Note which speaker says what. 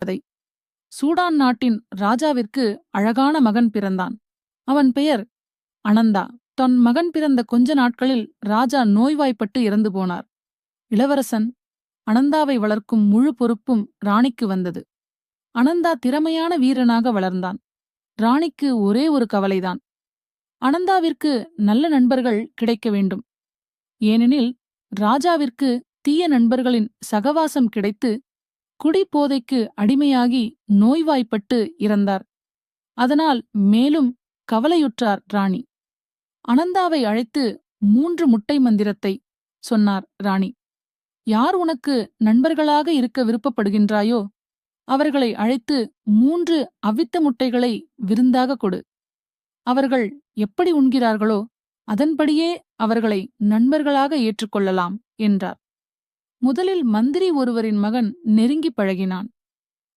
Speaker 1: கதை. சூடான் நாட்டின் ராஜாவிற்கு அழகான மகன் பிறந்தான். அவன் பெயர் அனந்தா. தன் மகன் பிறந்த கொஞ்ச நாட்களில் ராஜா நோய்வாய்ப்பட்டு இறந்து போனார். இளவரசன் அனந்தாவை வளர்க்கும் முழு பொறுப்பும் ராணிக்கு வந்தது. அனந்தா திறமையான வீரனாக வளர்ந்தான். ராணிக்கு ஒரே ஒரு கவலைதான். அனந்தாவிற்கு நல்ல நண்பர்கள் கிடைக்க வேண்டும். ஏனெனில் ராஜாவிற்கு தீய நண்பர்களின் சகவாசம் கிடைத்து குடிபோதைக்கு அடிமையாகி நோய்வாய்ப்பட்டு இறந்தார். அதனால் மேலும் கவலையுற்றார் ராணி. அனந்தாவை அழைத்து மூன்று முட்டை மந்திரத்தை சொன்னார் ராணி. யார் உனக்கு நண்பர்களாக இருக்க விருப்பப்படுகின்றாயோ அவர்களை அழைத்து மூன்று அவித்த முட்டைகளை விருந்தாக கொடு. அவர்கள் எப்படி உண்கிறார்களோ அதன்படியே அவர்களை நண்பர்களாக ஏற்றுக்கொள்ளலாம் என்றார். முதலில் மந்திரி ஒருவரின் மகன் நெருங்கி பழகினான்.